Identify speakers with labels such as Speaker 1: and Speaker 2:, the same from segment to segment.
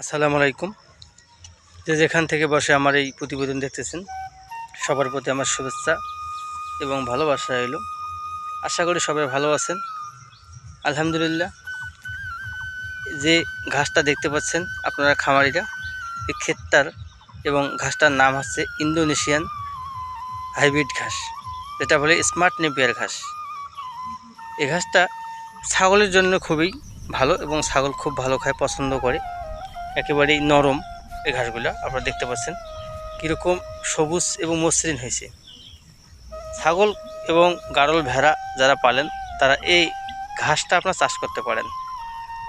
Speaker 1: আসসালামু আলাইকুম। যে যেখান থেকে বসে আমার এই প্রতিবেদন দেখতেছেন, সবার প্রতি আমার শুভেচ্ছা এবং ভালোবাসা এলো। আশা করি সবাই ভালো আছেন। আলহামদুলিল্লাহ, যে ঘাসটা দেখতে পাচ্ছেন আপনারা খামারিরা এই ক্ষেতটার এবং ঘাসটার নাম হচ্ছে ইন্দোনেশিয়ান হাইব্রিড ঘাস, যেটা বলে স্মার্ট নেপিয়ার ঘাস। এই ঘাসটা ছাগলের জন্য খুবই ভালো এবং ছাগল খুব ভালো খায়, পছন্দ করে। একেবারেই নরম এই ঘাসগুলো, আপনারা দেখতে পাচ্ছেন। কীরকম সবুজ এবং মসৃণ হয়েছে। ছাগল এবং গাড়ল ভেড়া যারা পালেন, তারা এই ঘাসটা আপনার চাষ করতে পারেন।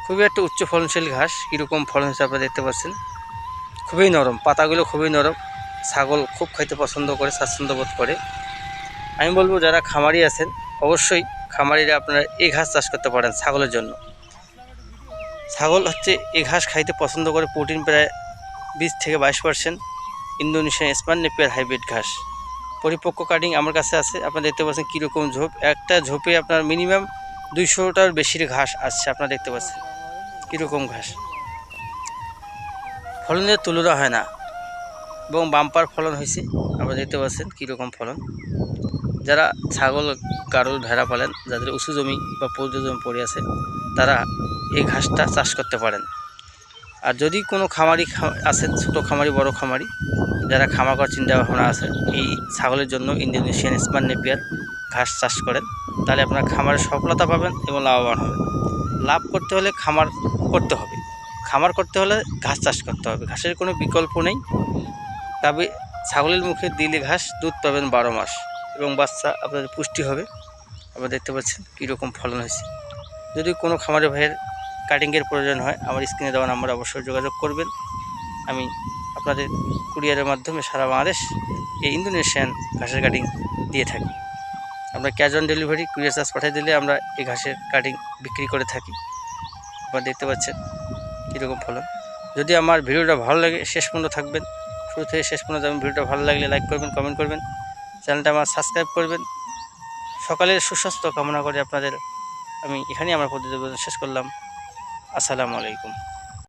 Speaker 1: খুবই একটা উচ্চ ফলনশীল ঘাস, কীরকম ফলন হয়েছে আপনারা দেখতে পাচ্ছেন। খুবই নরম, পাতাগুলো খুবই নরম। ছাগল খুব খাইতে পছন্দ করে, স্বাচ্ছন্দ্য বোধ করে। আমি বলব, যারা খামারি আছেন, অবশ্যই খামারিরা আপনারা এই ঘাস চাষ করতে পারেন ছাগলের জন্য। ছাগল হচ্ছে এ ঘাস খাইতে পছন্দ করে প্রোটিন প্রায় বিশ থেকে বাইশ পার্সেন্ট। ইন্দোনেশিয়ান স্পান নেপিয়ার হাইব্রিড ঘাস। পরিপক্ক কাটিং আমার কাছে আছে, আপনারা দেখতে পাচ্ছেন কীরকম ঝোপ। একটা ঝোপে আপনার মিনিমাম দুইশোটার বেশির ঘাস আসছে, আপনারা দেখতে পাচ্ছেন কীরকম ঘাস। ফলনের তুলনা হয় না, এবং বাম্পার ফলন হয়েছে, আপনারা দেখতে পাচ্ছেন কীরকম ফলন। যারা ছাগল গারল ভেড়া পালেন, যাদের উঁচু জমি বা পৌজ জমি পড়ে আছে, তারা এই ঘাসটা চাষ করতে পারেন। আর যদি কোনো খামারি আছেন ছোটো খামারি, বড় খামারি, যারা খামার করার চিন্তা ভাবনা আছে, এই ছাগলের জন্য ইন্দোনেশিয়ান স্পার নেপিয়ার ঘাস চাষ করেন, তাহলে আপনার খামারে সফলতা পাবেন এবং লাভবান হবেন। লাভ করতে হলে খামার করতে হবে। খামার করতে হলে ঘাস চাষ করতে হবে। ঘাসের কোনো বিকল্প নেই। তবে ছাগলের মুখে দিলে ঘাস দুধ পাবেন বারো মাস। এবং বাচ্চা আপনাদের পুষ্টি হবে। আপনারা দেখতে পাচ্ছেন কীরকম ফলন হয়েছে। যদি কোনো খামারে ভাইয়ের কাটিংয়ের প্রয়োজন হয়, আমার স্ক্রিনে দেওয়া নাম্বার অবশ্যই যোগাযোগ করবেন। আমি আপনাদের কুরিয়ারের মাধ্যমে সারা বাংলাদেশ এই ইন্দোনেশিয়ান ঘাসের কাটিং দিয়ে থাকি। আমরা cash on delivery courier charge পাঠিয়ে দিলে আমরা এই ঘাসের কাটিং বিক্রি করে থাকি। আপনারা দেখতে পাচ্ছেন কীরকম ফলন। যদি আমার ভিডিওটা ভালো লাগে, শেষ পর্যন্ত থাকবেন। শুরু থেকে শেষ পর্যন্ত আমি ভিডিওটা ভালো লাগলে লাইক করবেন কমেন্ট করবেন। চ্যানেলটা আমার সাবস্ক্রাইব করবেন। সকালের সুস্বাস্থ্য কামনা করে আপনাদের। আমি এখানেই আমার প্রতিবেদন শেষ করলাম। আসসালামু আলাইকুম।